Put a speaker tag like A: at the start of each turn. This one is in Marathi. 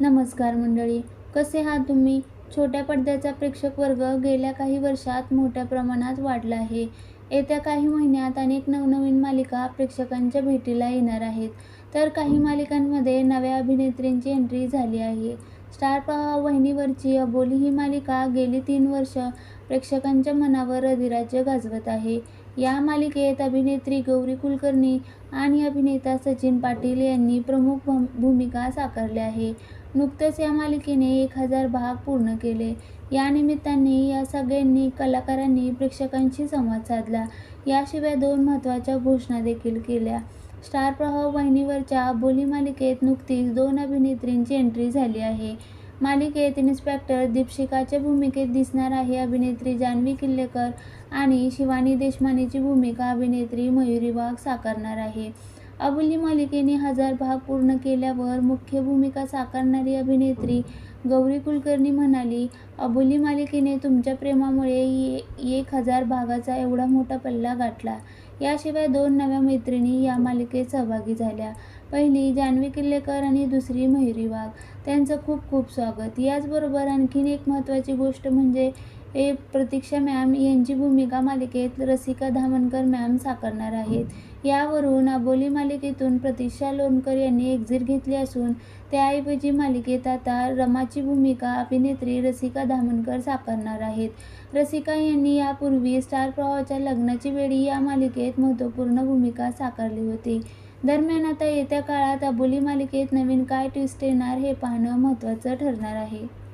A: नमस्कार मंडळी कसे आहात तुम्ही? छोट्या पडद्याचा प्रेक्षक वर्ग गेल्या काही वर्षात मोठ्या प्रमाणात वाढला आहे. येत्या काही महिन्यात अनेक नवनवीन मालिका प्रेक्षकांच्या भेटीला येणार आहेत. तर काही मालिकांमध्ये नव्या अभिनेत्रींची एंट्री झाली आहे. स्टार प्रवाह वहिनीवरची अबोली ही मालिका गेली तीन वर्ष प्रेक्षकांच्या मनावर अधिराज्य गाजवत आहे. या मालिकेत अभिनेत्री गौरी कुलकर्णी आणि अभिनेता सचिन पाटील यांनी प्रमुख भूमिका साकारल्या आहे. नुकतंच या मालिकेने एक हजार भाग पूर्ण केले. या निमित्ताने या सगळ्यांनी कलाकारांनी प्रेक्षकांशी संवाद साधला. याशिवाय दोन महत्त्वाच्या घोषणा देखील केल्या. स्टार प्रवाह वाहिनीवरच्या बोली मालिकेत नुकतीच दोन अभिनेत्रींची एंट्री झाली आहे. मालिकेत इन्स्पेक्टर दीपशिकाच्या भूमिकेत दिसणार आहे अभिनेत्री जान्हवी किल्लेकर आणि शिवानी देशमानेची भूमिका अभिनेत्री मयुरी वाघ साकारणार आहे. अबोली मालिकेने हजार भाग पूर्ण केल्यावर मुख्य भूमिका साकारणारी अभिनेत्री गौरी कुलकर्णी म्हणाली अबोली मालिकेने तुमच्या प्रेमामुळे ये- एक हजार भागाचा एवढा मोठा पल्ला गाठला. याशिवाय दोन नव्या मैत्रिणी या मालिकेत सहभागी झाल्या. पहिली जान्हवी किल्लेकर आणि दुसरी मयुरी वाघ त्यांचं खूप खूप स्वागत. याचबरोबर आणखीन एक महत्त्वाची गोष्ट म्हणजे ए प्रतीक्षा मॅम यांची भूमिका मालिकेत रसिका धामणकर मॅम साकारणार आहेत. यावरून अबोली मालिकेतून प्रतीक्षा लोणकर यांनी एक्झिट घेतली असून त्याऐवजी मालिकेत आता रमाची भूमिका अभिनेत्री रसिका धामणकर साकारणार आहेत. रसिका यांनी यापूर्वी स्टार प्रवाहाच्या लग्नाची वेळी या मालिकेत महत्त्वपूर्ण भूमिका साकारली होती. दरम्यान आता येत्या काळात अबोली मालिकेत नवीन काय ट्विस्ट येणार हे पाहणं महत्त्वाचं ठरणार आहे.